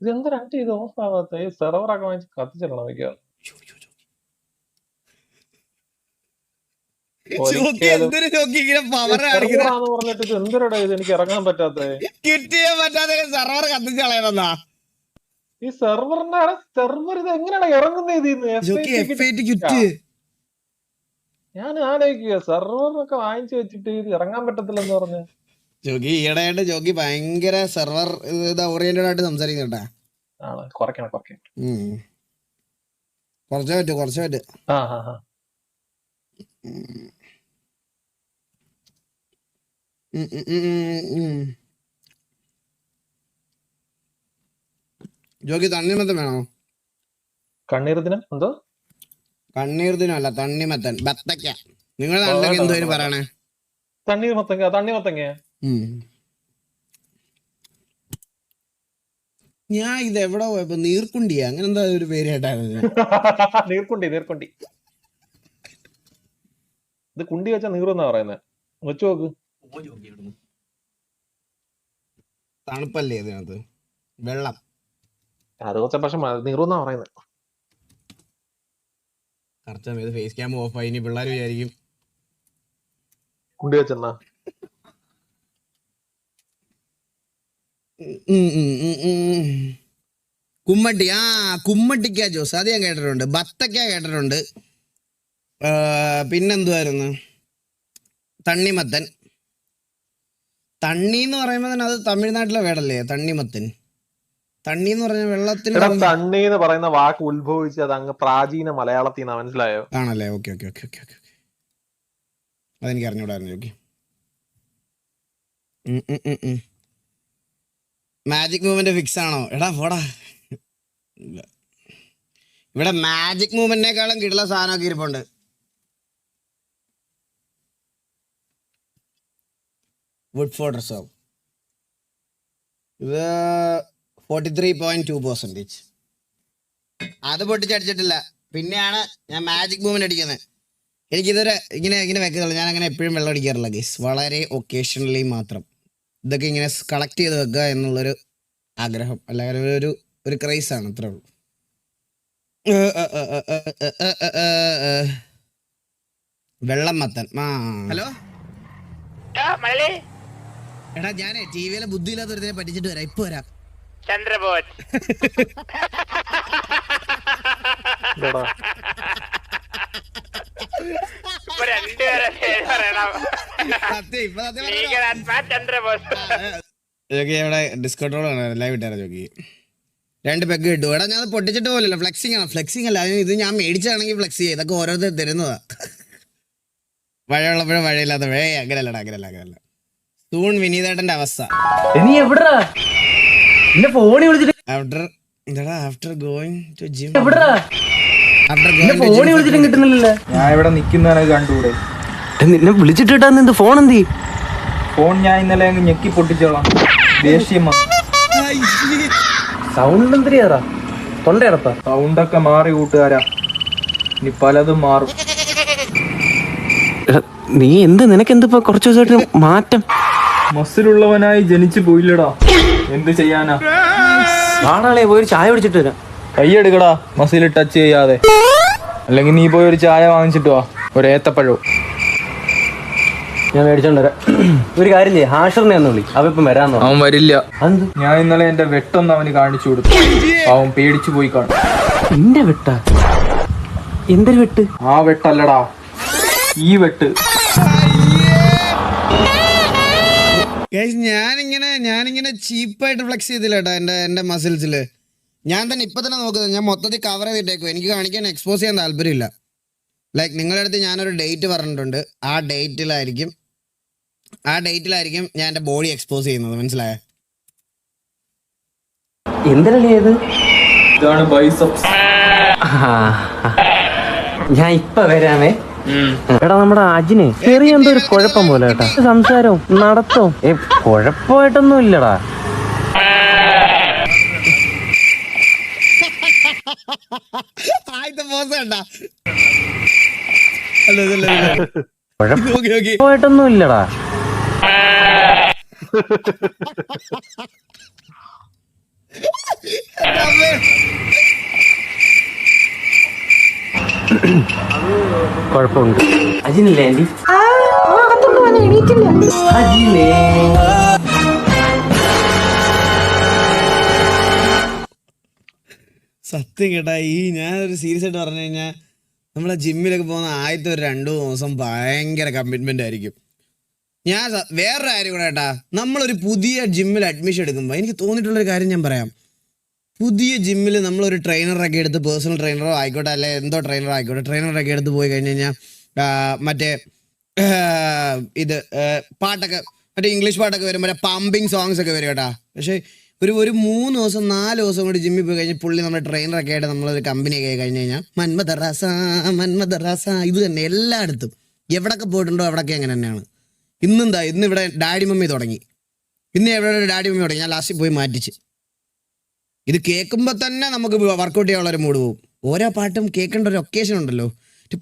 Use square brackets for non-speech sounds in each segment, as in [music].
ഇതെന്താ രണ്ട് ഇത് ഓഫ് ആവാത്ത ഈ സെർവറൊക്കെ വാങ്ങിച്ച് കത്തിച്ചിടണം മിക്ക ചോക്കി എന്തൊരു ചോക്കി? ഇങ്ങനെ പവർ കാണിക്കുന്നത് സെർവറാന്ന് പറഞ്ഞിട്ട് ഇത് എന്തിനടാ ഇത്? എനിക്ക് ഇറങ്ങാൻ പറ്റാത്ത കിട്ടിയ പറ്റാതെ സെർവർ കത്തിച്ച് കളയണമെന്നാ? ഈ സെർവറിന്റെ സെർവർ ഇത് എങ്ങനെയാണ് ഇറങ്ങുന്നത് ഇതിന്ന് ഞാൻ ആലോചിക്കുക സെർവറിനൊക്കെ വാങ്ങിച്ചു വെച്ചിട്ട് ഇത് ഇറങ്ങാൻ പറ്റത്തില്ലെന്ന് പറഞ്ഞു. ജോഗി ഈയിടെയായിട്ട് ജോഗി ഭയങ്കര സെർവർ ഓറിയന്റഡ് ആയിട്ട് സംസാരിക്കുന്നുണ്ടാ. കുറയ്ക്കണം കുറയ്ക്കണം. കുറച്ചേ പറ്റൂ കുറച്ചേ പറ്റൂ. ജോഗി തണ്ണിമത്തൻ വേണോ? കണ്ണീർദിനം എന്തോ? കണ്ണീർദിനം അല്ല തണ്ണിമത്തൻ. ബത്തക്ക. നിങ്ങൾ എന്തെങ്കിലും പറയണേ? തണ്ണീർ മത്തങ്ങ തണ്ണി മത്തങ്ങയാ ഞാൻ ഇത് എവിടെ പോയപ്പോ? നീർക്കുണ്ടി അങ്ങനെ എന്താ ഒരു പേര് കേട്ടായിരുന്നു? [laughs] നീർക്കുണ്ടി നീർക്കുണ്ടി. ഇത് കുണ്ടി വെച്ച നീറെന്നാ പറയുന്നത് വെച്ചു നോക്ക്. തണുപ്പല്ലേ ഇതിനകത്ത്? വെള്ളം. അത് കുറച്ച പക്ഷെ നീറെന്നാ പറയുന്നത് സമയത്ത് ഫേസ് ക്യാം ഓഫ് ആയി. ഇനി പിള്ളേർ വിചാരിക്കും. കുണ്ടി വെച്ചെന്നാ ഉം, ഉം, ഉം, ഉം. കുമ്മട്ടി. ആ കുമ്മട്ടിക്ക ജോസ്. അത് ഞാൻ കേട്ടിട്ടുണ്ട്. ബത്തക്ക കേട്ടിട്ടുണ്ട്. പിന്നെന്തുവായിരുന്നു? തണ്ണിമത്തൻ. തണ്ണി എന്ന് പറയുമ്പോൾ തന്നെ അത് തമിഴ്നാട്ടിലെ വേടല്ലേ? തണ്ണിമത്തൻ. തണ്ണി എന്ന് പറഞ്ഞ വെള്ളത്തിന് തണ്ണി- എന്ന് പറയുന്ന വാക്ക് ഉത്ഭവിച്ചത് അങ്ങ് പ്രാചീന മലയാളത്തിൽ നിന്ന് മനസ്സിലായോ? ആണല്ലേ? Okay okay okay okay okay അതെനിക്ക് അറിഞ്ഞൂടായിരുന്നു ഓക്കെ മാജിക് മൂവ്മെന്റ് ഫിക്സ് ആണോ? എടാ പോടാ. ഇവിടെ മാജിക് മൂവ്മെന്റിനേക്കാളും കിട്ടുള്ള സാധനമൊക്കെ ഇരിപ്പുണ്ട്. വുഡ് ഫോർ റിസർവ് ഇത് forty three point two percentage അത് പൊട്ടിച്ചടിച്ചിട്ടില്ല. പിന്നെയാണ് ഞാൻ മാജിക് മൂവ്മെന്റ് അടിക്കുന്നത്. എനിക്കിതൊരു ഇങ്ങനെ ഇങ്ങനെ വെക്കുന്നുള്ളൂ ഞാൻ അങ്ങനെ എപ്പോഴും വെള്ളം അടിക്കാറില്ല ഗൈസ് വളരെ ഒക്കേഷണലി മാത്രം. ഇതൊക്കെ ഇങ്ങനെ കളക്ട് ചെയ്ത് വെക്കുക എന്നുള്ളൊരു ആഗ്രഹം. അല്ലെങ്കിൽ ഒരു ഒരു ക്രൈസ് ആണ് അത്രേ ഉള്ളൂ. വെള്ളം മത്തൻ ഹലോ? എടാ ഞാനേ ടി വിയിലെ ബുദ്ധിയില്ലാത്തൊരുത്തിനെ പഠിച്ചിട്ട് വരാം. ഇപ്പൊ വരാം. ചന്ദ്രബോൻ രണ്ടുപേരെ പറയണം. ജോക്കി അവിടെ ഡിസ്കൗണ്ടോളാണ് ലൈവ് ഇട്ടാരാ ജോക്കി. രണ്ട് പെഗ് കിട്ടും. എടാ ഞാൻ പൊട്ടിച്ചിട്ട് പോലല്ലോ. ഫ്ലെക്സിങ് ആണ്. ഫ്ലെക്സിങ് അല്ല. ഇത് ഞാൻ മേടിച്ചാണെങ്കിൽ ഫ്ലെക്സ് ചെയ്യും. ഇതൊക്കെ ഓരോരുത്തർ തരുന്നതാ. മഴയുള്ളപ്പോഴും മഴയില്ലാത്തപ്പോഴേ അങ്ങനല്ലടാ അങ്ങനല്ല അങ്ങനല്ല. സൂൺ വിനീതേട്ടന്റെ അവസ്ഥ. നീ എവിടാ എന്നെ ഫോണിൽ വിളിച്ചിട്ട് ആഫ്റ്റർ എന്താടാ ആഫ്റ്റർ ഗോയിങ് ടു ജിം എവിടാ ആഫ്റ്റർ ഗോയിങ് ഫോണിൽ വിളിച്ചിട്ടും കിട്ടുന്നില്ലല്ലോ. ഞാൻ ഇവിടെ നിൽക്കുന്നതാണ് കണ്ടുകൂടെ നിന്നെ വിളിച്ചിട്ടാ നിന്റെ ഫോൺ എന്തി ഫോൺ ഞാൻ ഇന്നലെ അങ്ങ് ഞെക്കി പൊട്ടിച്ചോളാം. ദേഷ്യം സൗണ്ട് സൗണ്ട് എന്തിനാ തൊണ്ടയടപ്പാ. സൗണ്ടൊക്കെ മാറി കൂട്ടുകാരാ. ഇനി പലതും മാറും. നീ എന്ത് നിനക്ക് എന്തിപ്പോ കുറച്ച് ദിവസമായിട്ട് മാറ്റം? മസിലുള്ളവനായി ജനിച്ചു പോയില്ലടാ. എന്ത് ചെയ്യാനാ? നാളെ പോയി ഒരു ചായ പിടിച്ചിട്ട് വരാം. കൈയെടുക്കടാ മസിൽ ടച്ച് ചെയ്യാതെ. അല്ലെങ്കിൽ നീ പോയി ഒരു ചായ വാങ്ങിച്ചിട്ട് വാ. ഒരു ഏത്തപ്പഴവും. ഞാൻ മേടിച്ചോണ്ട് വരാം. ഒരു കാര്യം ചെയ്യ ഹാഷറിനെ ഒന്ന് വിളി. അവ ഇപ്പം വരാന്ന് പറഞ്ഞു. അവൻ വരില്ല. ഞാൻ ഇന്നലെ എന്റെ വെട്ടൊന്ന് അവന് കാണിച്ചു കൊടുത്തു. അവൻ പേടിച്ചു പോയി കാണും. നിന്റെ വെട്ട? എന്തൊരു വെട്ട്? ആ വെട്ടല്ലടാ. ഈ വെട്ട്. ഞാനിങ്ങനെ ഞാനിങ്ങനെ ചീപ്പായിട്ട് ഫ്ലെക്സ് ചെയ്തില്ല കേട്ടോ എന്റെ എന്റെ മസിൽസിൽ ഞാൻ തന്നെ ഇപ്പൊ തന്നെ നോക്കുന്നത്. ഞാൻ മൊത്തത്തിൽ കവർ ചെയ്തിട്ടേക്കും എനിക്ക് കാണിക്കാൻ എക്സ്പോസ് ചെയ്യാൻ താല്പര്യമില്ല. ലൈക്ക് നിങ്ങളുടെ അടുത്ത് ഞാനൊരു ഡേറ്റ് പറഞ്ഞിട്ടുണ്ട്. ആ ഡേറ്റിലായിരിക്കും ആ ഡേറ്റിലായിരിക്കും ഞാൻ എന്റെ ബോഡി എക്സ്പോസ് ചെയ്യുന്നത് മനസ്സിലായേ? ഇതാണ് ബൈസപ്സ്. ഞാൻ ഇപ്പൊ വരാമേ എടാ നമ്മുടെ അജിന് ചെറിയ എന്തോ ഒരു കുഴപ്പം പോലെ കേട്ടാ. സംസാരവും നടത്തവും. ഏ കുഴപ്പമായിട്ടൊന്നും ഇല്ലടാ ആദ്യത്തെ പോസ് കണ്ട. കുഴപ്പമായിട്ടൊന്നും ഇല്ലടാ Parfum. Aji ni Lendi. Ah, oh, kata tu mana ini kira. Aji ni. Sakti kita ini, saya dari series itu orangnya. Kita jimmy lagi pernah, ayat itu rando, sama banyak ada ya? commitment dari kita. ഞാൻ വേറൊരു കാര്യം കൂടെ കേട്ടാ. നമ്മളൊരു പുതിയ ജിമ്മിൽ admission എടുക്കുമ്പോൾ എനിക്ക് തോന്നിയിട്ടുള്ളൊരു കാര്യം ഞാൻ പറയാം. പുതിയ ജിമ്മിൽ നമ്മളൊരു ട്രെയിനറൊക്കെ എടുത്ത് പേഴ്സണൽ ട്രെയിനറോ ആയിക്കോട്ടെ അല്ലെ എന്തോ ട്രെയിനറോ ആയിക്കോട്ടെ ട്രെയിനറൊക്കെ എടുത്ത് പോയി കഴിഞ്ഞ് കഴിഞ്ഞാൽ മറ്റേ ഇത് പാട്ടൊക്കെ മറ്റേ ഇംഗ്ലീഷ് പാട്ടൊക്കെ വരും മറ്റേ പമ്പിങ് സോങ്സ് ഒക്കെ വരും കേട്ടാ. പക്ഷേ ഒരു ഒരു മൂന്ന് ദിവസം നാല് ദിവസം കൂടി ജിമ്മിൽ പോയി കഴിഞ്ഞാൽ പുള്ളി നമ്മുടെ ട്രെയിനറൊക്കെ ആയിട്ട് നമ്മളൊരു കമ്പനിയൊക്കെ ആയി കഴിഞ്ഞ് കഴിഞ്ഞാൽ മന്മദറാസ മന്മദറാസ ഇത് തന്നെ എല്ലായിടത്തും. എവിടൊക്കെ പോയിട്ടുണ്ടോ അവിടൊക്കെ അങ്ങനെ തന്നെയാണ്. ഇന്നെന്താ? ഇന്ന് ഇവിടെ ഡാഡി മമ്മി തുടങ്ങി. ഇന്ന് എവിടെ ഡാഡി മമ്മി തുടങ്ങി? ഞാൻ ലാസ്റ്റിൽ പോയി മാറ്റിച്ച്. ഇത് കേൾക്കുമ്പോൾ തന്നെ നമുക്ക് വർക്കൗട്ട് ചെയ്യാനുള്ള ഒരു മൂഡ് പോകും ഓരോ പാട്ടും കേൾക്കേണ്ട ഒരു ഒക്കേഷൻ ഉണ്ടല്ലോ.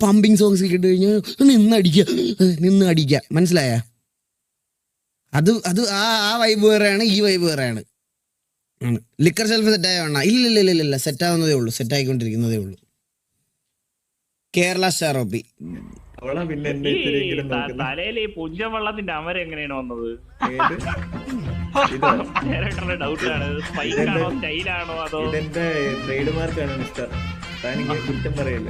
പമ്പിങ് സോങ്സ് കേട്ട് കഴിഞ്ഞാൽ നിന്ന് അടിക്കുക നിന്ന് അടിക്കുക മനസ്സിലായ? അത് അത് ആ ആ വൈബ് വേറെയാണ് ഈ വൈബ് വേറെയാണ്. ലിക്കർ സെൽഫ് സെറ്റായ വേണ ഇല്ല ഇല്ല ഇല്ല ഇല്ല സെറ്റ് ആവുന്നതേ ഉള്ളൂ. സെറ്റ് ആയിക്കൊണ്ടിരിക്കുന്നതേ ഉള്ളൂ. Kerala star O P. അവളാ പിന്നെ എന്നെ ഇത്തിരിയെങ്കിലും തലയിൽ ഈ പുഞ്ചവെള്ളത്തിന്റെ അമര എങ്ങനെയാണ് വന്നത്? ഏത്? [laughs] ഡയറക്ടറുടെ ഡൗട്ട് സ്പൈക്ക് ആണോ സ്റ്റൈലാണോ അതോ? ഇതെന്റെ ട്രേഡ് മാർക്കാണ് മിസ്റ്റർ? താനിങ്ങനെ കുറ്റം പറയല്ല.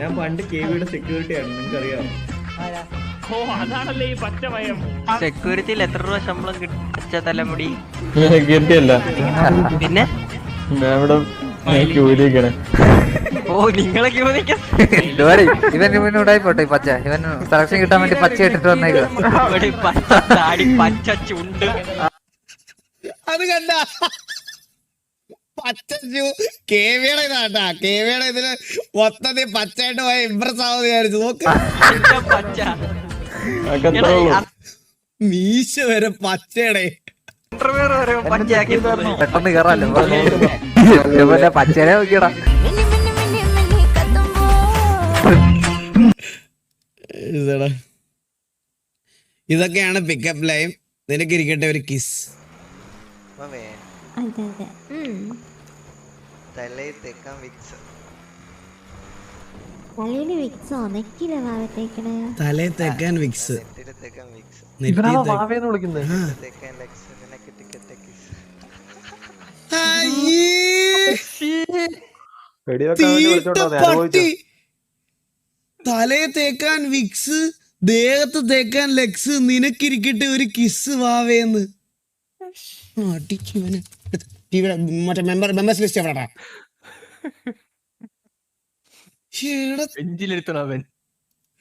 ഞാൻ പണ്ട് കെ വിയുടെ സെക്യൂരിറ്റി ആണ് നിങ്ങൾക്ക് അറിയാമോ ഓ അതാണല്ലേ ഈ പച്ചമയം. സെക്യൂരിറ്റിയിൽ എത്ര രൂപ ശമ്പളം കിട്ടിച്ച തലമുടി? കിട്ടിയല്ല പിന്നെ? ഓ [laughs] ഇവൻ ഇവൻ ഉടായിപ്പോട്ടെ പച്ച. ഇവൻ സെലക്ഷൻ കിട്ടാൻ വേണ്ടി പച്ച ഇട്ടിട്ട് വന്നേക്കുക ചുണ്ട്. അത് കണ്ട. പച്ച കേവിയുടെ ഇതാട്ടാ കേവിയുടെ ഇതിൽ മൊത്തത്തിൽ പച്ചയായിട്ട് പോയ ഇമ്പ്രസ് ആവുന്ന വിചാരിച്ചു. നോക്ക്. മീശ വരെ പച്ചയുടെ പെട്ടെന്ന് കേറാല്ലോ പച്ചനെ നോക്കിയടാ. ഇതൊക്കെയാണ് പിക്കപ്പ് ലൈൻ നിനക്ക് ഇരിക്കട്ടെ ഒരു കിസ് അതെ അതെ. ഉം. തലയിൽ വിക്സോ. നെക്കിലെ ഭാഗത്തേക്കണേ തലേ തെക്കാൻ വിക്സ്. ഇവനാണോ വാവേന്ന് വിളിക്കുന്നത് പട്ടി തലയെ തേക്കാൻ വിക്സ് ദേഹത്ത് തേക്കാൻ ലെക്സ് നിനക്കിരിക്കട്ടെ ഒരു കിസ് വാവേന്ന്. അടിക്കുവന് മറ്റേ മെമ്പർ മെമ്പേഴ്സ് ലിസ്റ്റ്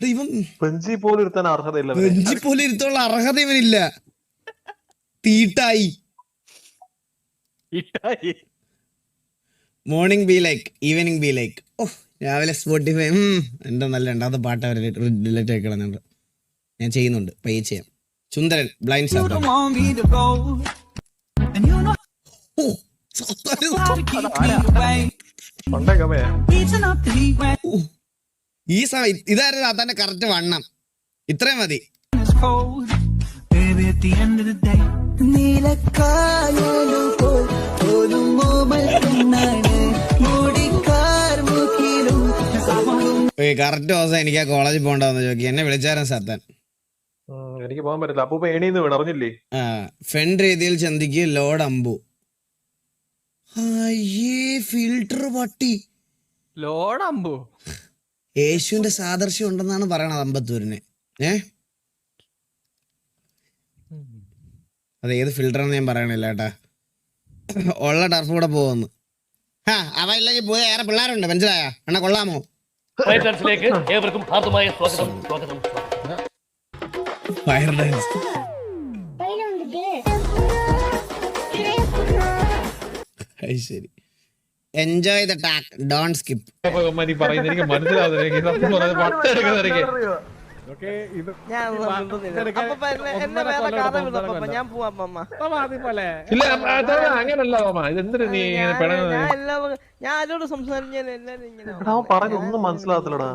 ഇവൻ ബെഞ്ചി പോലും ഇരുത്താൻ അർഹതയില്ല ഇവന്. ബെഞ്ചിൽ പോലെ ഇരുത്തുള്ള അർഹത ഇവനില്ല. തീട്ടായി. Morning be like evening be like oh രാവിലെ സ്പോട്ടിഫൈ എന്റെ നല്ല രണ്ടാമത്തെ പാട്ട് അവർ റിലേറ്റ് ആയി കിടന്നുണ്ട് ഞാൻ ചെയ്യുന്നുണ്ട് പയ്യെ ചെയ്യാം. സുന്ദരൻ ബ്ലൈൻഡ്. ഈ സമയം ഇതായിരുന്നു സാത്താന്റെ കറക്റ്റ് വണ്ണം. ഇത്രയും മതി. കറക്റ്റ് ദിവസം എനിക്ക് ആ കോളേജിൽ പോകണ്ടെന്ന് ചോദിക്കി. എന്നെ വിളിച്ചാരൻ സത്തൻ എനിക്ക് പോകാൻ പറ്റില്ല അപ്പൂപ്പ എണീന്ന് വീണ് അറിഞ്ഞില്ലേ? ഫ്രണ്ട് ഫെൻ രീതിയിൽ ചന്തിക്ക് ലോഡ് അമ്പു. അയ്യേ ഫിൽട്ടർ പട്ടി. അമ്പു. യേശുവിന്റെ സാദൃശ്യം ഉണ്ടെന്നാണ് പറയണത് അമ്പത്തൂരിന്. ഏ? അത് ഏത് ഫിൽറ്ററെന്ന് ഞാൻ പറയണില്ല കേട്ടാ. ഉള്ള ടർഫ് കൂടെ പോകുന്നു ആ അവ ഇല്ലെങ്കിൽ പോയ ഏറെ പിള്ളേരുണ്ട് മനസ്സിലായ? എണ്ണ കൊള്ളാമോ? ഏവർക്കും ഭാഗമായ സ്വാഗതം സ്വാഗതം ഫയർ ഡാൻസ് അത് ശരി. Enjoy the talk don't skip നീ പറയുന്നത് എനിക്ക് മനസ്സിലാവുന്നില്ല. അങ്ങനല്ല തോമ ഇതെന്തിനു നീ ഞാൻ സംസാരിക്കാൻ പറഞ്ഞ ഒന്നും മനസ്സിലാകത്തില്ലടാ.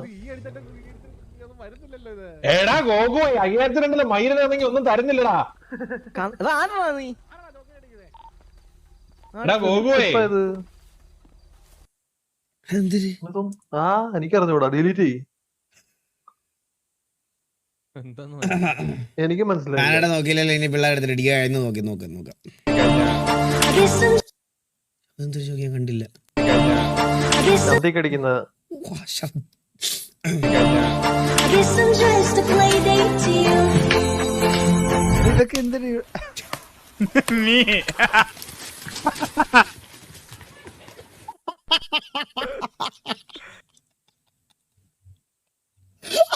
എടാ ഗോഗു അയ്യായിരത്തി രണ്ടിലെ മയിലാണെങ്കിൽ ഒന്നും തരുന്നില്ലടാ. നീ? എടാ ആ എനിക്കറിഞ്ഞൂടാ. ഡിലീറ്റ് ചെയ് [coughs] എനിക്ക് മനസ്സിലായി ഞാനവിടെ നോക്കിയില്ലല്ലോ ഇനി പിള്ളേർ എടുത്തിട്ട് ഇടിക്കുക നോക്കി നോക്കാം നോക്കാം. എന്തൊരു ചോദ്യം കണ്ടില്ല. ഇതൊക്കെ എന്തൊരു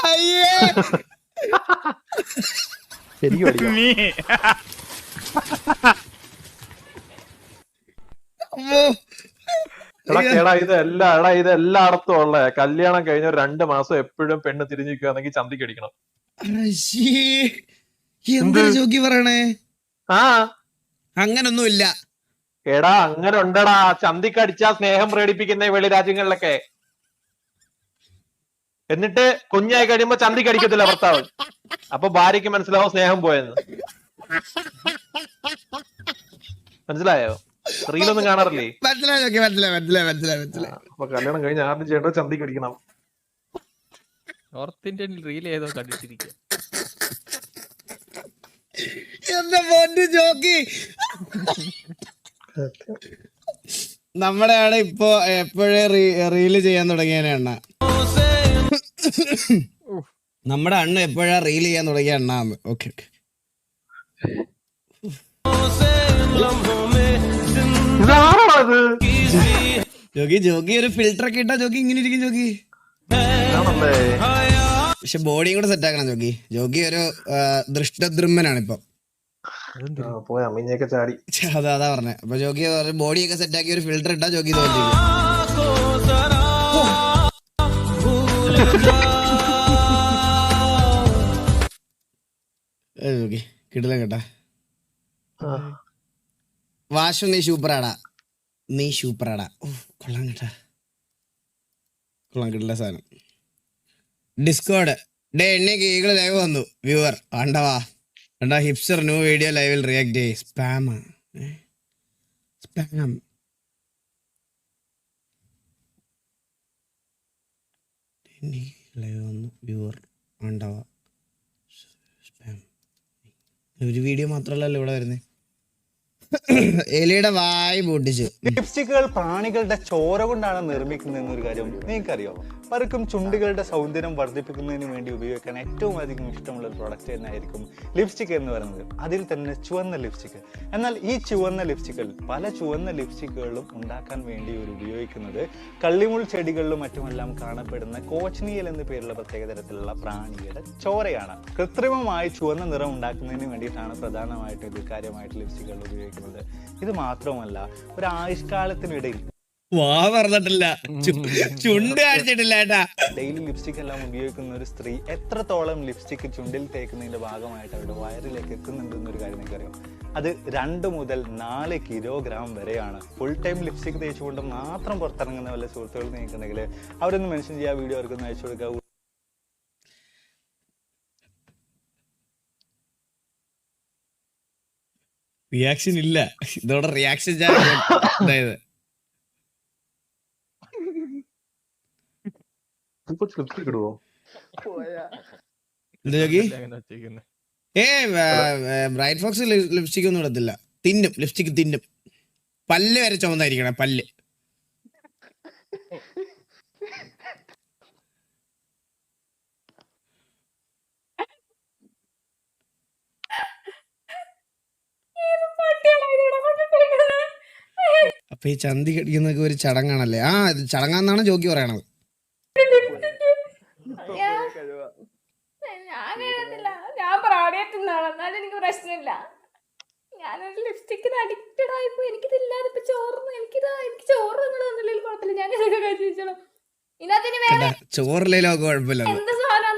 അയ്യേ! ശരിക്കും നീ. എടാ ഇത് എല്ലാ എടാ ഇത് എല്ലായിടത്തും ഉള്ള കല്യാണം കഴിഞ്ഞ രണ്ട് മാസം എപ്പോഴും പെണ്ണ് തിരിഞ്ഞു നിൽക്കുകയാണെങ്കിൽ ചന്തിക്കടിക്കണം അശ്ശേ. എന്തൊരു ജോക്കി പറയണേ? ആ. അങ്ങനൊന്നും ഇല്ല എടാ അങ്ങനെ ഉണ്ടടാ ചന്തിക്കടിച്ചാ സ്നേഹം പ്രകടിപ്പിക്കുന്ന വെളി രാജ്യങ്ങളിലൊക്കെ. എന്നിട്ട് കുഞ്ഞായി കഴിയുമ്പോ ചന്തിക്കടിക്കത്തില്ല ഭർത്താവ്. അപ്പൊ ഭാര്യക്ക് മനസ്സിലാവും സ്നേഹം പോയെന്ന്? മനസ്സിലായോ? റീലൊന്നും കാണാറില്ലേ? മനസ്സിലായി ചോക്കി മനസ്സിലായി മനസ്സിലായി മനസ്സിലായി മനസ്സിലായി. അപ്പൊ കല്യാണം കഴിഞ്ഞ് ആദ്യം ചെയ്യേണ്ടത് ചന്തിക്കടിക്കണം നോർത്ത് ഇന്ത്യൻ റീൽ ഏതോ കണ്ടിട്ടിരിക്കുക എന്റെ പൊന്നു ജോക്കി. നമ്മുടെ ആണ് ഇപ്പൊ എപ്പോഴേ റീൽ ചെയ്യാൻ തുടങ്ങിയ എണ്ണ? നമ്മുടെ അണ്ണ എപ്പോഴാ റീൽ ചെയ്യാൻ തുടങ്ങിയ അണ്ണ? ഓക്കെ ഓക്കെ ജോഗി ജോക്കി ഒരു ഫിൽട്ടർ ഒക്കെ ഇട്ടാ ജോഗി ഇങ്ങനെ ഇരിക്കും ജോഗി. പക്ഷെ ബോഡിയും കൂടെ സെറ്റ് ആക്കണം ജോഗി. ജോഗി ഒരു ദൃഷ്ടദ്രുമ്മനാണ് ഇപ്പൊ. അതാ അതാ പറഞ്ഞേ. അപ്പൊ ജോഗി ബോഡിയൊക്കെ സെറ്റ് ആക്കി ഒരു ഫിൽട്ടർ ഇട്ടാ ജോഗി തോന്നിരിക്കും. ജോക്കി കിട്ടില്ല കേട്ടാ. വാശു നീ സൂപ്പറാടാ. നീ സൂപ്പറാടാ. കൊള്ളാം കേട്ടാ. കൊള്ളാം കിട്ടില്ല സാധനം. ഡിസ്കോഡ്. ഡേ എണ്ണയ്ക്ക് ഈകൾ ലൈവ് വന്നു. വ്യൂവർ ആണ്ടവാ കണ്ടാ ഹിപ്സർ ന്യൂ വീഡിയോ ലൈവിൽ റിയാക്ട് ചെയ്യ്. Spam spam. ലൈവ് വന്നു വ്യൂവർ ആണ്ടവാ സ്പാം ഒരു വീഡിയോ മാത്രമല്ലല്ലോ ഇവിടെ വരുന്നത് എലിയുടെ വായി പൊട്ടിച്ചു. ലിപ്സ്റ്റിക്കുകൾ പ്രാണികളുടെ ചോര കൊണ്ടാണ് നിർമ്മിക്കുന്നത് എന്നൊരു കാര്യം നിങ്ങൾക്കറിയോ? പലർക്കും ചുണ്ടുകളുടെ സൗന്ദര്യം വർദ്ധിപ്പിക്കുന്നതിന് വേണ്ടി ഉപയോഗിക്കാൻ ഏറ്റവും അധികം ഇഷ്ടമുള്ള ഒരു പ്രോഡക്റ്റ് തന്നെയായിരിക്കും ലിപ്സ്റ്റിക് എന്ന് പറയുന്നത്. അതിൽ തന്നെ ചുവന്ന ലിപ്സ്റ്റിക് എന്നാൽ ഈ ചുവന്ന ലിപ്സ്റ്റിക്കുകൾ പല ചുവന്ന ലിപ്സ്റ്റിക്കുകളും ഉണ്ടാക്കാൻ വേണ്ടി ഒരു ഉപയോഗിക്കുന്നത് കള്ളിമുൾ ചെടികളിലും മറ്റുമെല്ലാം കാണപ്പെടുന്ന കോച്ച്നിയൽ എന്ന പേരുള്ള പ്രത്യേക തരത്തിലുള്ള പ്രാണിയുടെ ചോരയാണ്. കൃത്രിമമായി ചുവന്ന നിറം ഉണ്ടാക്കുന്നതിന് വേണ്ടിയിട്ടാണ് പ്രധാനമായിട്ടും ഇത് കാര്യമായിട്ട് ലിപ്സ്റ്റിക്കുകൾ ഉപയോഗിക്കുന്നത്. ഇത് മാത്രമല്ല ഒരു ആയുഷ്കാലത്തിനിടയിൽ വാ പറഞ്ഞിട്ടില്ല. ചുണ്ട് കാണിച്ചിട്ടില്ല ഏട്ടാ. ഡെയിലി ലിപ്സ്റ്റിക് എല്ലാം ഉപയോഗിക്കുന്ന ഒരു സ്ത്രീ എത്രത്തോളം ലിപ്സ്റ്റിക് ചുണ്ടിൽ തേക്കുന്നതിന്റെ ഭാഗമായിട്ട് അവരുടെ വയറിലേക്ക് എത്തുന്നുണ്ട് എന്നൊരു കാര്യം നിങ്ങൾക്കറിയാം. അത് രണ്ട് മുതൽ നാല് കിലോഗ്രാം വരെയാണ്. ഫുൾ ടൈം ലിപ്സ്റ്റിക് തേച്ചുകൊണ്ട് മാത്രം പുറത്തിറങ്ങുന്ന വല്ല സുഹൃത്തുക്കൾ നിങ്ങൾക്കുണ്ടെങ്കിൽ അവരൊന്ന് മെൻഷൻ ചെയ്യുക വീഡിയോ അവർക്കൊന്ന് അയച്ചു കൊടുക്കുക റിയാക്ഷൻ ഇല്ല. ഇതോടെ റിയാക്ഷൻ അതായത്. ഏ ബ്രൈറ്റ് ഫോക്സ് ലിപ്സ്റ്റിക് ഒന്നും ഇടത്തില്ല. തിന്നും ലിപ്സ്റ്റിക് തിന്നും. പല്ല് വരെ ചുമന്നായിരിക്കണം പല്ല്. അപ്പൊ ഈ ചന്തി കടിക്കുന്നൊക്കെ ഒരു ചടങ്ങാണല്ലേ? ആ ഇത് ചടങ്ങാന്നാണ് ജോക്കി പറയണത്. ഞാൻ എന്നാലും എനിക്ക് പ്രശ്നമില്ല. ഞാനൊരു ലിപ്സ്റ്റിക്കിന് അഡിക്റ്റഡ് ആയിപ്പോ ഇപ്പൊ എനിക്കിത് എനിക്ക് ചോറ് നിങ്ങൾ തന്നില്ലെങ്കിൽ കുഴപ്പമില്ല. ഞാൻ ഇതൊക്കെ ഇതിനകത്തിന് വേറെ കുഴപ്പമില്ല. എന്ത് സാധനം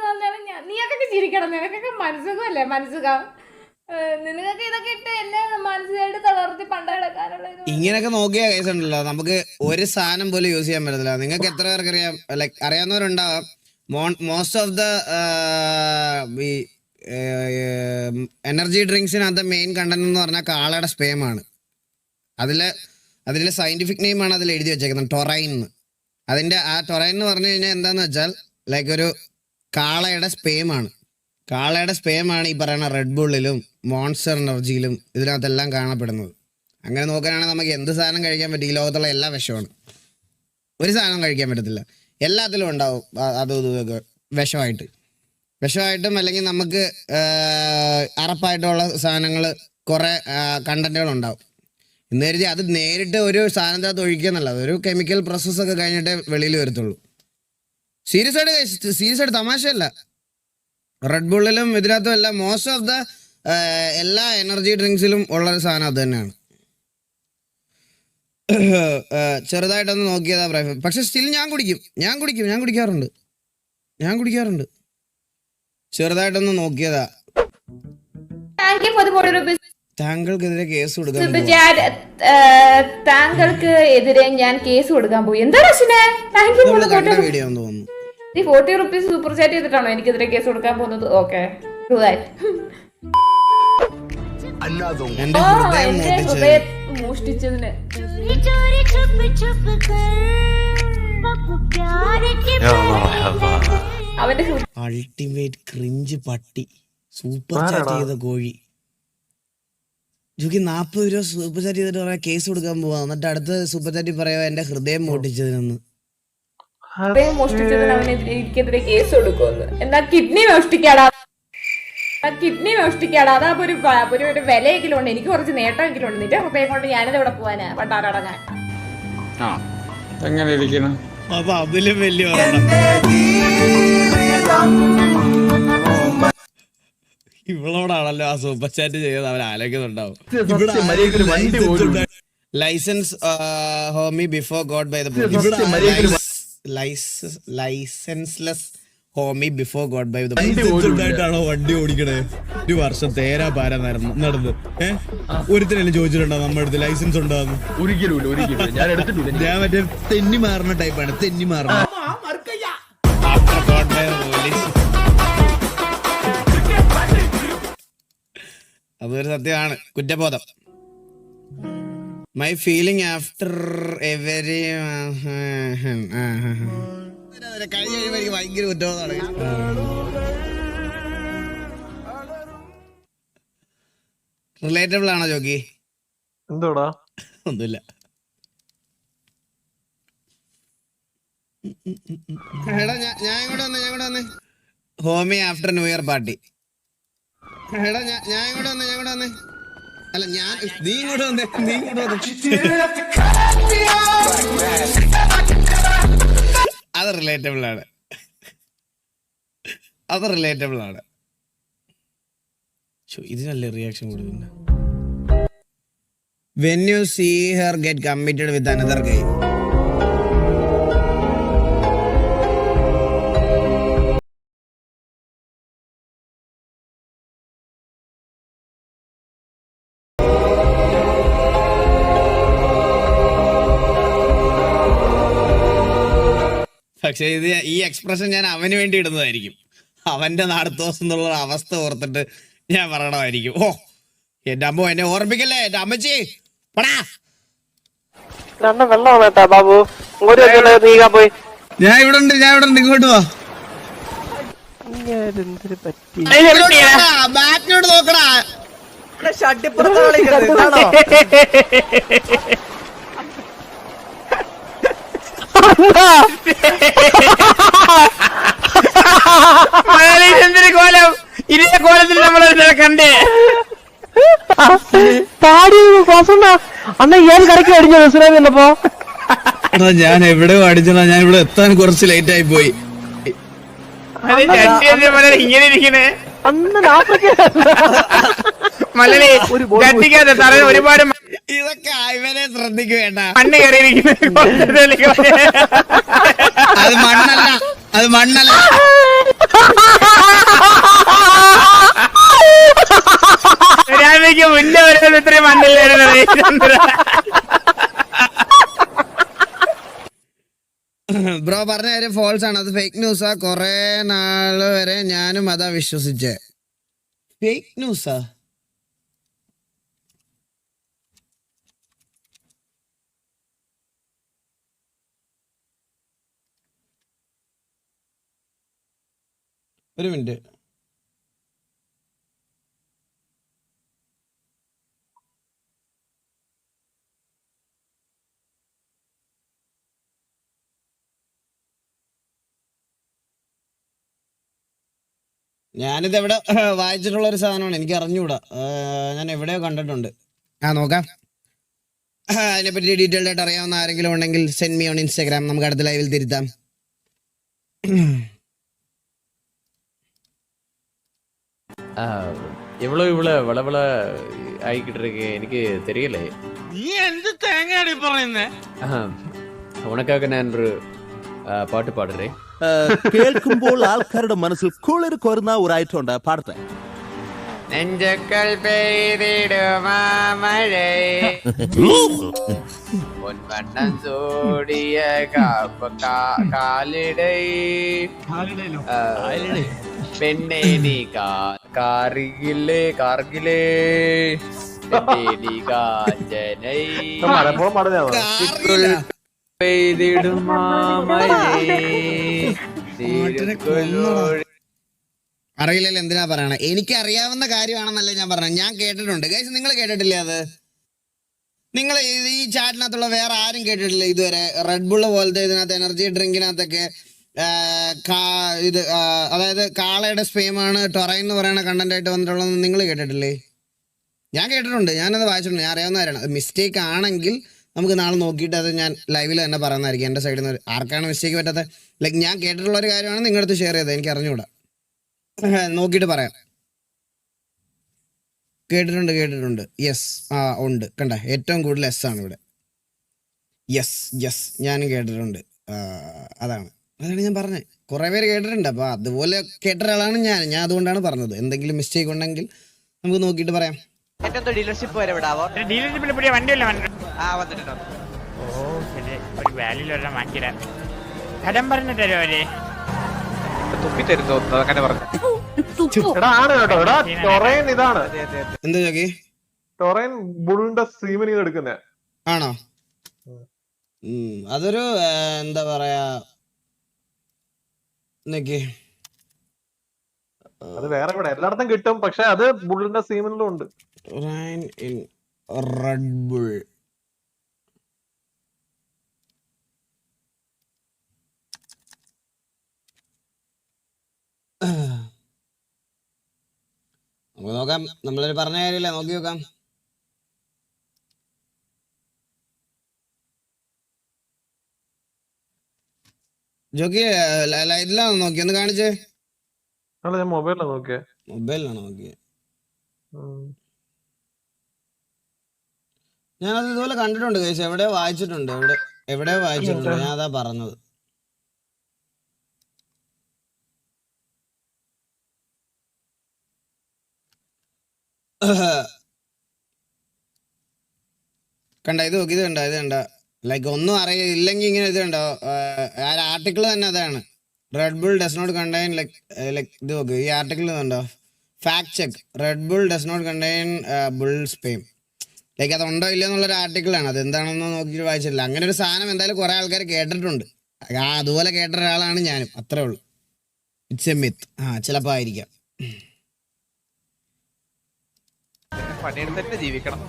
നീയൊക്കെ ചിരിക്കണം. നിനക്കൊക്കെ മനസ്സുഖമല്ലേ? മനസ്സുഖം. നിനക്കൊക്കെ ഇതൊക്കെ ഇട്ട് എന്നെ മനസ്സിലായിട്ട് തളർത്തി പണ്ട കിടക്കാനുള്ള ഇങ്ങനെയൊക്കെ നോക്കിയ കേസ് ഉണ്ടല്ലോ. നമുക്ക് ഒരു സാധനം പോലും യൂസ് ചെയ്യാൻ പറ്റത്തില്ല. നിങ്ങൾക്ക് എത്ര പേർക്ക് അറിയാം? ലൈക് അറിയാവുന്നവരുണ്ടാവാം. മോസ്റ്റ് ഓഫ് ദ എനർജി ഡ്രിങ്ക്സിനകത്ത് മെയിൻ കണ്ടന്റ് എന്ന് പറഞ്ഞാൽ കാളയുടെ സ്പേമാണ് അതിൽ അതിലെ സയന്റിഫിക് ആണ് അതിൽ എഴുതി വെച്ചേക്കുന്നത്. ടൊറൈൻ അതിന്റെ ആ ടൊറൈൻ എന്ന് പറഞ്ഞു കഴിഞ്ഞാൽ എന്താന്ന് വെച്ചാൽ ലൈക്ക് ഒരു കാളയുടെ സ്പേമാണ് കാളയുടെ സ്പേമാണ് ഈ പറയുന്ന റെഡ് ബുള്ളിലും മോൺസ്റ്റർ എനർജിയിലും ഇതിനകത്തെല്ലാം കാണപ്പെടുന്നത്. അങ്ങനെ നോക്കാനാണെങ്കിൽ നമുക്ക് എന്ത് സാധനം കഴിക്കാൻ പറ്റും? ഈ ലോകത്തുള്ള എല്ലാ വിഷമാണ്. ഒരു സാധനം കഴിക്കാൻ പറ്റത്തില്ല. എല്ലാത്തിലും ഉണ്ടാവും. അത് അതും ഇതും വിഷമായിട്ട്. വിഷമായിട്ടും അല്ലെങ്കിൽ നമുക്ക് അറപ്പായിട്ടുള്ള സാധനങ്ങൾ കുറേ കണ്ടന്റുകൾ ഉണ്ടാവും എന്ന് കരുതി അത് നേരിട്ട് ഒരു സാധനത്തിനകത്ത് ഒഴിക്കുക ഒരു കെമിക്കൽ പ്രോസസ്സ് ഒക്കെ കഴിഞ്ഞിട്ടേ വെളിയിൽ വരത്തുള്ളൂ. സീരിയസ് ആയിട്ട് സീരിയസ് ആയിട്ട് തമാശയല്ല. റെഡ് ബുള്ളിലും ഇതിനകത്തും എല്ലാം മോസ്റ്റ് ഓഫ് ദ എല്ലാ എനർജി ഡ്രിങ്ക്സിലും ഉള്ള ഒരു സാധനം അത് തന്നെയാണ്. ചെറുതായിട്ടൊന്ന് നോക്കിയതാ പ്രായം പക്ഷെ സ്റ്റിൽ ഞാൻ കുടിക്കും. ഞാൻ കുടിക്കും. ഞാൻ കുടിക്കാറുണ്ട്. ഞാൻ കുടിക്കാറുണ്ട്. ചെറുതായിട്ടൊന്ന് നോക്കിയതാ. താങ്കൾക്കെതിരെ കേസ് കൊടുക്കാൻ താങ്കൾക്ക് എതിരെ ഞാൻ കേസ് കൊടുക്കാൻ പോയി. എന്താ വീഡിയോ തോന്നുന്നു. നീ ഫോർട്ടി റുപ്പീസ് സൂപ്പർ ചാറ്റ് ചെയ്തിട്ടാണോ എനിക്കെതിരെ കേസ് കൊടുക്കാൻ പോകുന്നത്? ഓക്കെ എന്റെ ഹൃദയം ഹൃദയം മോഷ്ടിച്ചതിന്. അവന്റെ ഹൃദയം അൾട്ടിമേറ്റ് ക്രിഞ്ച് പട്ടി. സൂപ്പർ ചാറ്റ് ചെയ്ത കോഴി. ജുക്കി നാപ്പത് രൂപ സൂപ്പർ ചാറ്റ് ചെയ്തിട്ട് പറയാ കേസ് കൊടുക്കാൻ പോവാ. എന്നിട്ട് അടുത്ത സൂപ്പർ ചാറ്റ് പറയാ എന്റെ ഹൃദയം മോട്ടിച്ചതിനെന്ന് ഹൃദയം മോഷ്ടിച്ചതിന് അവനെതിരെ കേസ് കൊടുക്കുമെന്ന്. എന്നാ കിഡ്നി മോഷ്ടിക്കാടാ. കിഡ്നി മോഷ്ടിക്കാടാ അതാ ഒരു ഒരു ഒരു വിലയെങ്കിലും ഉണ്ട്. എനിക്ക് കുറച്ച് നേട്ടമെങ്കിലും ഉണ്ട്. നിന്റെ ഹൃദയം കൊണ്ട് ഞാനത് ഇവിടെ പോവാനാ. പണ്ടാറടങ്ങാൻ എങ്ങനെ ഇരിക്കണം? അപ്പൊ അതിലും വലിയ ഇവളോടാണല്ലോ ആ സൂപ്പർ ചാറ്റ് ചെയ്ത് അവൻ ആലോചിക്കുന്നുണ്ടാവും. Licence homie before God by the licenceless homie before God by the വണ്ടി ഓടിക്കണേ? ഒരു വർഷം തേരാ പാര നടന്ന് നടന്ന്. ഏഹ് ഒരുത്തരല്ലേ ചോദിച്ചിട്ടുണ്ടോ നമ്മുടെ അടുത്ത് ലൈസൻസ് ഉണ്ടാകുന്നു ഒരിക്കലും ഒരിക്കലും ഞാൻ എടുത്തിട്ടില്ല ഞാൻ മറ്റേ തെന്നി മാറുന്ന ടൈപ്പാണ് തെന്നി മാറുന്ന. അതൊരു സത്യമാണ്. കുറ്റബോധം. മൈ ഫീലിംഗ് ആഫ്റ്റർ എവരി കഴിഞ്ഞ എനിക്ക് ഭയങ്കര റിലേറ്റബിൾ ആണോ ജോക്കി? എന്തോടാ? ഒന്നുമില്ല. എടാ ഞാൻ ഞാൻ ഇങ്ങോട്ട് വന്നേ ഞാൻ ഇങ്ങോട്ട് വന്നേ. Homie after new year party എടാ ഞാൻ ഞാൻ ഇങ്ങോട്ട് വന്നേ ഞാൻ ഇങ്ങോട്ട് വന്നേ. അല്ല ഞാൻ നീ ഇങ്ങോട്ട് വന്നേ നീ ഇങ്ങോട്ട് വന്നേ. അത് റിലേറ്റബിൾ ആണ്. അത് റിലേറ്റബിൾ ആണ്. ഇതിനല്ല റിയാക്ഷൻ കൊടുക്കുന്ന? When you see her get committed with another guy പക്ഷെ ഇത് ഈ എക്സ്പ്രഷൻ ഞാൻ അവന് വേണ്ടി ഇടുന്നതായിരിക്കും. അവന്റെ നാടത്തോസ് എന്നുള്ള അവസ്ഥ ഓർത്തിട്ട് ഞാൻ പറയണമായിരിക്കും. ഓ എന്റെ അമ്മ എന്നെ ഓർമ്മിക്കല്ലേ എന്റെ അമ്മച്ചി പടാ. വെള്ളമാണ് കേട്ടാ ബാബു. ഇങ്ങോട്ട് നീങ്ങാൻ പോയി. ഞാൻ ഇവിടെ ഉണ്ട് ഞാൻ ഇവിടെ ഉണ്ട് ഇങ്ങോട്ട് വാ. ബാറ്റിനോട് നോക്കടാ ഷട്ടിപ്പുറത്ത് കളിക്കുന്നത്? [laughs] എന്തൊരു കോലം. ഇതിന്റെ കോലത്തിൽ നമ്മൾ കണ്ടേ താടി വാസണ്ണ അന്ന് ഏത് കരയ്ക്ക് അടിഞ്ഞത് സുനാമി വന്നപ്പോ ഞാൻ എവിടെ അടിച്ചതാ ഞാൻ ഇവിടെ എത്താൻ കുറച്ച് ലേറ്റ് ആയി പോയി. ഇങ്ങനെ ഇരിക്കണേ. കത്തിക്കാതെ തറ ഒരുപാട് ഇതൊക്കെ ഇവനെ ശ്രദ്ധിക്കുവേണ്ട. മണ്ണ് കയറിയിരിക്കുന്നു. അത് മണ്ണല്ല. അത് മണ്ണല്ല. രാവിലേക്ക് മുന്നേ വരുന്നത് ഇത്രയും മണ്ണില്ലായിരുന്നത് ബ്രോ പറഞ്ഞ കാര്യം ഫോൾസ് ആണ്. അത് ഫേക്ക് ന്യൂസാ കുറെ നാൾ വരെ ഞാനും അതാ വിശ്വസിച്ചേ. ഫേക്ക് ന്യൂസാ ഒരു മിനിറ്റ് ഞാനിത് എവിടെ [laughs] വായിച്ചിട്ടുള്ള ഒരു സാധനമാണ്. എനിക്ക് അറിഞ്ഞുകൂടാ. ഞാൻ എവിടെയോ കണ്ടിട്ടുണ്ട്. ആ നോക്കാം. അതിനെ പറ്റി ഡീറ്റെയിൽഡ് ആയിട്ട് അറിയാവുന്ന ആരെങ്കിലും ഉണ്ടെങ്കിൽ സെൻഡ് മീ ഓൺ ഇൻസ്റ്റാഗ്രാം നമുക്ക് അടുത്ത ലൈവിൽ തിരുത്താം. ഇവൾ ഇവൾ വിളവിള ആയിക്കിട്ടിരിക്കെ. എനിക്ക് തെരിയലേ നീ എന്ത് തേങ്ങയാടി പറയുന്നേ? ഉണക്കാക്ക ഞാൻ പാട്ട് പാടുറേ കേൾക്കുമ്പോൾ ആൾക്കാരുടെ മനസ്സിൽ കുളിർ കോരുന്ന ഒരു ഐറ്റം ഉണ്ട് പാടത്തെ നെഞ്ചക്കൾ പെയ്തിടുമാ മഴേ പൊൻവണ്ണം സൂടിയ കാലിടൈ പെണ്ണേ നീ കാർഗിലേ കാർഗിലേ പെണ്ണേ നീ കാഞ്ചനൈ മലപ്പുറം അറിയില്ലല്ലോ എന്തിനാ പറയണ? എനിക്ക് അറിയാവുന്ന കാര്യമാണെന്നല്ലേ ഞാൻ പറഞ്ഞത്. ഞാൻ കേട്ടിട്ടുണ്ട്. ഗൈസ് നിങ്ങൾ കേട്ടിട്ടില്ലേ അത്? നിങ്ങൾ ഈ ചാറ്റിനകത്തുള്ള വേറെ ആരും കേട്ടിട്ടില്ല ഇതുവരെ? റെഡ് ബുള്ള് പോലത്തെ ഇതിനകത്ത് എനർജി ഡ്രിങ്കിനകത്തൊക്കെ ഇത് അതായത് കാളയുടെ സ്പെയിമാണ് ടൊറൈൻ എന്ന് പറയുന്ന കണ്ടന്റ് ആയിട്ട് വന്നിട്ടുള്ളതെന്ന് നിങ്ങൾ കേട്ടിട്ടില്ലേ? ഞാൻ കേട്ടിട്ടുണ്ട്. ഞാനത് വായിച്ചിട്ടുണ്ട്. ഞാൻ അറിയാവുന്ന കാര്യമാണ്. മിസ്റ്റേക്ക് ആണെങ്കിൽ നമുക്ക് നാളെ നോക്കിയിട്ട് അത് ഞാൻ ലൈവിൽ തന്നെ പറയുന്നതായിരിക്കും. എന്റെ സൈഡിൽ നിന്ന് ആർക്കാണ് മിസ്റ്റേക്ക് പറ്റാത്ത ലൈക്ക് ഞാൻ കേട്ടിട്ടുള്ള ഒരു കാര്യമാണ് നിങ്ങളുടെ അടുത്ത് ഷെയർ ചെയ്തത്. എനിക്ക് അറിഞ്ഞുകൂടാ. [laughs] നോക്കിയിട്ട് പറയാം. കേട്ടിട്ടുണ്ട് കേട്ടിട്ടുണ്ട്. യെസ് ആ ഉണ്ട്. കണ്ട ഏറ്റവും കൂടുതൽ എസ് ആണ് ഇവിടെ. യെസ് യെസ് ഞാനും കേട്ടിട്ടുണ്ട്. അതാണ്. അതാണ് ഞാൻ പറഞ്ഞത്. കുറേ പേര് കേട്ടിട്ടുണ്ട്. അപ്പോൾ അതുപോലെ കേട്ട ഒരാളാണ് ഞാൻ. ഞാൻ അതുകൊണ്ടാണ് പറഞ്ഞത്. എന്തെങ്കിലും മിസ്റ്റേക്ക് ഉണ്ടെങ്കിൽ നമുക്ക് നോക്കിയിട്ട് പറയാം. ഡീലർഷിപ്പ് വരെ വിടാവോ ഡീലർഷിപ്പിൽ പുതിയ വണ്ടിയല്ലേ ആ വന്നിട്ടുണ്ടോ ഓ ശരി. ഒരു കടം പറഞ്ഞു തരുമോ അവർ? തുപ്പി തരുന്നു അങ്ങനെ പറഞ്ഞു. എടാ ആണ് കേട്ടോ. എടാ ടൊറൈൻ ഇതാണ്. എന്താ ടൊറൈൻ ബുളിന്റെ എടുക്കുന്നേ. ആണോ? അതൊരു എന്താ പറയാ അത് വേറെ ഇവിടെ എല്ലായിടത്തും കിട്ടും പക്ഷെ അത് ബുള്ളിന്റെ സീമനിലും ഉണ്ട്. ഇൻ റെഡ് ബുൾ [clears throat] നമുക്ക് നോക്കാം. നമ്മളൊരു പറഞ്ഞ കാര്യമില്ല നോക്കി നോക്കാം. ജോക്കി ലൈറ്റിലാണോ നോക്കി ഒന്ന് കാണിച്ചേ. അല്ല ഞാൻ മൊബൈലിലാണ് നോക്കിയേ. മൊബൈലിലാണ് നോക്കിയത് ഉം. ഞാനത് ഇതുപോലെ കണ്ടിട്ടുണ്ട് കേസ് എവിടെ വായിച്ചിട്ടുണ്ട്. എവിടെ എവിടെ വായിച്ചിട്ടുണ്ട്. ഞാൻ അതാ പറഞ്ഞത്. [coughs] കണ്ട ഇത് നോക്കി ഇത് കണ്ട ഇത് കണ്ട. ലൈക്ക് ഒന്നും അറിയില്ലെങ്കിൽ ഇങ്ങനെ ഇത് കണ്ടോ ആർട്ടിക്കിൾ തന്നെ അതാണ്. Red Bull does not contain like like ഇത് നോക്ക് ഈ ആർട്ടിക്കിൾ കണ്ടോ. Fact check Red Bull does not contain bull sperm like അത് ഉണ്ടോ ഇല്ലയോ എന്നുള്ളൊരു ആർട്ടിക്കിളാണ് അത് എന്താണെന്ന് നോക്കിയിട്ട് വായിച്ചിട്ടില്ല. അങ്ങനെ ഒരു സാധനം എന്തായാലും കുറെ ആൾക്കാർ കേട്ടിട്ടുണ്ട്. അതുപോലെ കേട്ട ഒരാളാണ് ഞാനും. അത്രേ ഉള്ളൂ. ഇറ്റ്സ് എ മിത്ത് ആ ചിലപ്പോൾ ആയിരിക്കാം. പണിയെടുത്ത് തന്നെ ജീവിക്കണം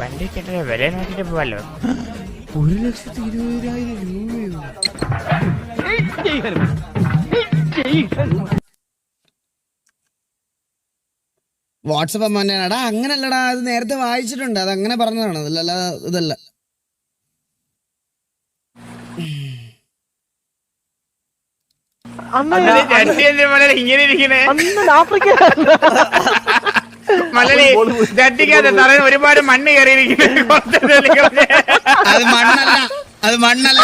വണ്ടി കിട്ടില്ല വില നോക്കിട്ട് പോവാലോ? ഒരു ലക്ഷത്തി ഇരുപതിനായിരം രൂപയോ? വാട്സപ്പ് അമ്മ എടാ അങ്ങനല്ലടാ അത് നേരത്തെ വായിച്ചിട്ടുണ്ട്. അത് അങ്ങനെ പറഞ്ഞതാണ്. അതല്ല ഇതല്ല ഇങ്ങനെ ഇരിക്കണേ? ആഫ്രിക്ക തറയിൽ ഒരുപാട് മണ്ണ് കയറിയിരിക്കുന്നു അത് മണ്ണല്ല. അത് മണ്ണല്ല.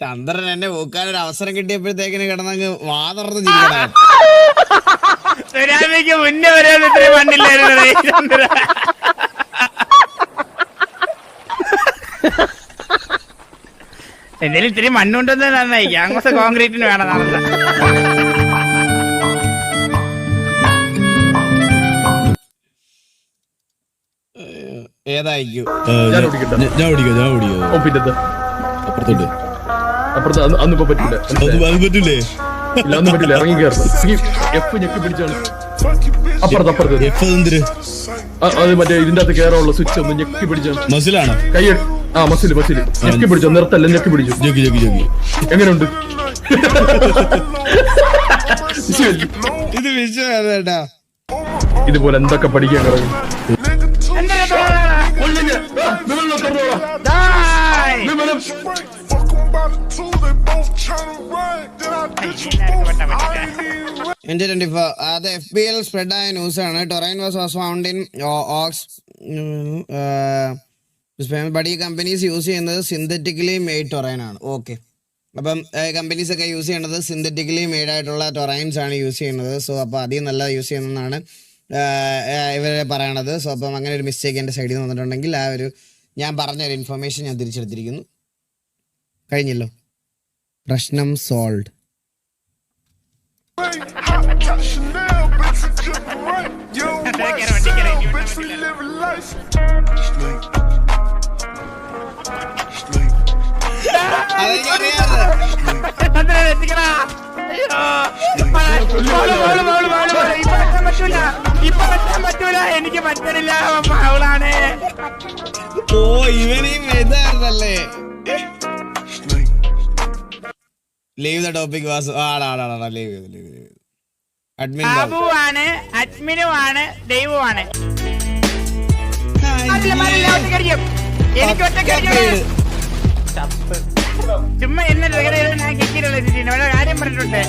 ചന്ദ്രൻ എന്നെ പോക്കാൻ ഒരു അവസരം കിട്ടിയപ്പോഴത്തേക്കിന് കിടന്നങ്ങ് വാതർന്ന് ചിരിക്കണം. മുന്നേ വരാൻ ഇത്രയും മണ്ണില്ലായിരുന്നു. [laughs] ചന്ദ്ര. എന്തായാലും ഇത്തിരി മണ്ണുണ്ടെന്ന് നന്നായി ഗ്യാങ്സ് കോൺക്രീറ്റിന് വേണം നടന്ന ഏതായിരിക്കും? ഞാൻ ഓടിക്കാം ഞാൻ ഓടിക്കാം അപ്പുറത്തോട്ട് അപ്പുറത്ത് അന്ന് അന്നിപ്പോ പറ്റില്ല. അത് അത് പറ്റില്ലേ? ഇല്ല അന്ന് പറ്റില്ല. ഇറങ്ങി കയറണം എഫ് ഞെക്കി പിടിച്ചാണ്. അപ്പുറത്ത് അപ്പുറത്ത്. എഫ് എന്തിര് ആ, അത് മറ്റേ ഇതിന്റെ അകത്ത് കയറാനുള്ള സ്വിച്ച് ഒന്ന് ഞെക്കി പിടിച്ചാണ്. മസിലാണോ? കൈ ആ മസിൽ മസിൽ ഞെക്കി പിടിച്ചോ? നിർത്തല്ല ഞെക്കി പിടിച്ചു? ജോക്കി ജോക്കി ജോക്കി എങ്ങനെയുണ്ട്? ഇത് വിഷയമാണ് ഇതുപോലെ എന്തൊക്കെ പഠിക്കാൻ കിടക്കും എന്റെ ട്വന്റി ഫോർ അത് എഫ് ബി എൽ സ്പ്രെഡ് ആയ ന്യൂസ് ആണ്. Taurine was was found in ox but ഈ കമ്പനീസ് യൂസ് ചെയ്യുന്നത് സിന്തറ്റിക്കലി മെയ്ഡ് ടൊറൈൻ ആണ്. ഓക്കെ അപ്പം കമ്പനീസ് ഒക്കെ യൂസ് ചെയ്യുന്നത് സിന്തറ്റിക്കലി മെയ്ഡ് ആയിട്ടുള്ള ടൊറൈൻസ് ആണ് യൂസ് ചെയ്യുന്നത്. സോ അപ്പോൾ അതിൽ നല്ല യൂസ് ചെയ്യുന്നതാണ്. ഇവർ പറയണത്. സോ അപ്പം അങ്ങനെ ഒരു മിസ്റ്റേക്ക് എന്റെ സൈഡിൽ നിന്ന് വന്നിട്ടുണ്ടെങ്കിൽ ആ ഒരു ഞാൻ പറഞ്ഞ ഒരു ഇൻഫർമേഷൻ ഞാൻ തിരിച്ചെടുത്തിരിക്കുന്നു. കഴിഞ്ഞല്ലോ. പ്രശ്നം സോൾവ് പറ്റാൻ പറ്റൂല എനിക്ക് പറ്റണില്ല അവളാണ് ഓ ഇവനെയും ഇതായിരുന്നല്ലേ ലീവ് ദ ടോപ്പിക് വാസ് ആടാടാടാ ലീവ് ചെയ്തു ലീവ് ചെയ്തു അഡ്മിൻ ബാബുവാണ് ആണ് ദൈവമാണ്. എനിക്ക് ഒറ്റയ്ക്കടിക്കണം. ചുമ്മാ എന്നെ ട്രിഗർ ചെയ്ത് ഞാൻ കിട്ടിയിട്ടുള്ള രീതിയാണ് ഇവിടെ കാര്യം പറഞ്ഞിട്ടുണ്ട്.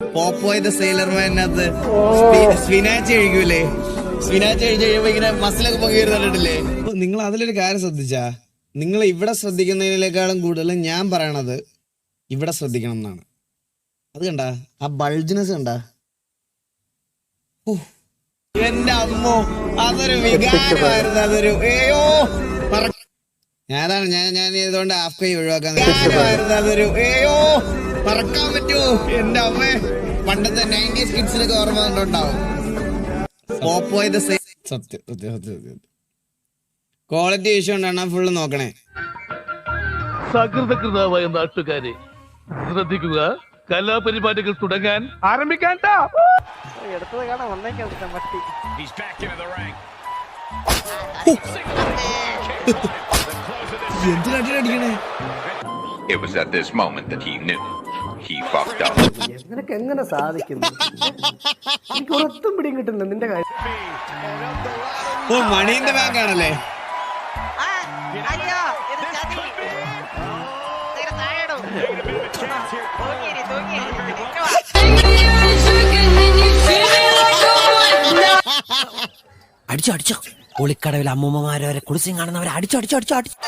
പോപ്പോയ് ദ സെയിലർമാനകത്ത് സ്പിനാച്ച് കഴിക്കൂലേ സ്പിനാച്ച് കഴിച്ച് കഴിയുമ്പോ ഇങ്ങനെ മസിലൊക്കെ പൊങ്ങി വരുന്നിട്ടില്ലേ നിങ്ങൾ അതിലൊരു കാര്യം ശ്രദ്ധിച്ചാ. നിങ്ങൾ ഇവിടെ ശ്രദ്ധിക്കുന്നതിനേക്കാളും കൂടുതൽ ഞാൻ പറയണത് ഇവിടെ ശ്രദ്ധിക്കണം എന്നാണ്. അത് കണ്ട? ആ ബൾജിനെസ് കണ്ട? എന്റെ അമ്മോ അതൊരു വികാരമായിരുന്നു. അതൊരു ഏയോ പറ- ഞാനാണ് ഞാൻ ഞാൻ ഇതുകൊണ്ട് ഹാഫ് കൈ ഒഴിവാക്കാൻ വികാരമായിരുന്നു അതൊരു ഏയോ പറക്കാൻ പറ്റുമോ എന്റെ അമ്മേ പണ്ടത്തെ നയന്റീസ് കിഡ്സിനൊക്കെ ഓർമ്മ കണ്ടുണ്ടാവും സത്യം സത്യം സത്യം സത്യം. ക്വാളിറ്റി ഇഷ്യൂ ഉണ്ടാണ് ഫുള്ള് നോക്കണേ. സകൃതകൃതാവായ നാട്ടുകാരെ ശ്രദ്ധിക്കുക. കലാപരിപാടികൾ തുടങ്ങാൻ ആരംഭിക്കാൻ എടുത്തത് കാണാൻ മട്ടി It was at this moment that he knew. He fucked up. നിനക്ക് എങ്ങനെ സാധിക്കുന്നു? എനിക്ക് ഒരൊത്തും പിടിയും കിട്ടുന്നില്ല നിന്റെ കാര്യം. ഓ മണീന്റെ ബാങ്ക് ആണല്ലേ? അടിച്ചോ അടിച്ചോ. ഒളിക്കടവിൽ അമ്മൂമ്മമാരെ വരെ കാണുന്നവരെ അടിച്ചോ അടിച്ചോ അടിച്ചോ അടിച്ചു.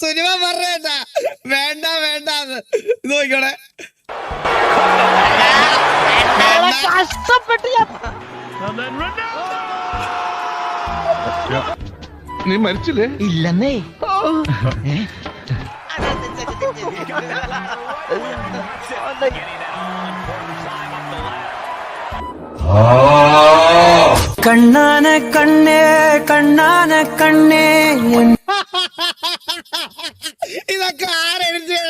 സുനിമ പറഞ്ഞ വേണ്ട വേണ്ട. ഇത് നോക്കണേ നീ മരിച്ചില്ലേ ഇല്ലെന്നേ കണ്ണാന കണ്ണേ കണ്ണാന കണ്ണേ എൻ- ഇതൊക്കെ ആരടിച്ചു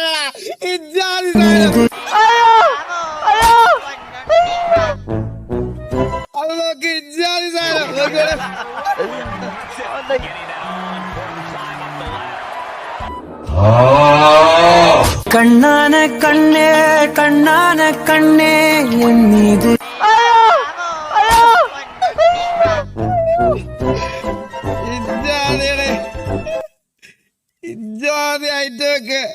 അത് നോക്കി ഇജാതി സാധനം കണ്ണാന കണ്ണേ കണ്ണാന കണ്ണേ എന്നീത് ഇജാതിയുടെ Johnny, I took it.